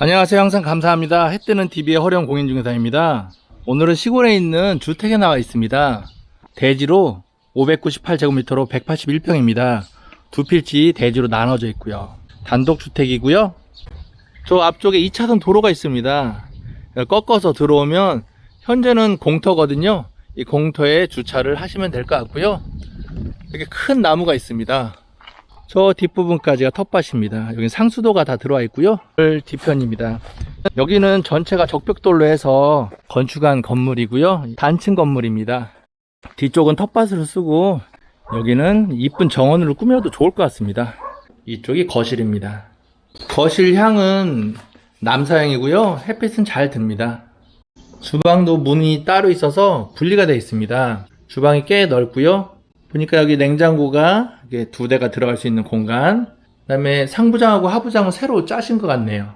안녕하세요. 항상 감사합니다. 해 뜨는 TV의 허령 공인중개사입니다. 오늘은 시골에 있는 주택에 나와 있습니다. 대지로 598제곱미터로 181평입니다. 두 필지 대지로 나눠져 있고요. 단독주택이고요. 저 앞쪽에 2차선 도로가 있습니다. 꺾어서 들어오면 현재는 공터거든요. 이 공터에 주차를 하시면 될 것 같고요. 이렇게 큰 나무가 있습니다. 저 뒷부분까지가 텃밭입니다. 여기 상수도가 다 들어와 있고요. 을 뒤편입니다. 여기는 전체가 적벽돌로 해서 건축한 건물이고요. 단층 건물입니다. 뒤쪽은 텃밭으로 쓰고 여기는 이쁜 정원으로 꾸며도 좋을 것 같습니다. 이쪽이 거실입니다. 거실 향은 남사향이고요. 햇빛은 잘 듭니다. 주방도 문이 따로 있어서 분리가 되어 있습니다. 주방이 꽤 넓고요. 보니까 여기 냉장고가 두 대가 들어갈 수 있는 공간. 그 다음에 상부장하고 하부장은 새로 짜신 것 같네요.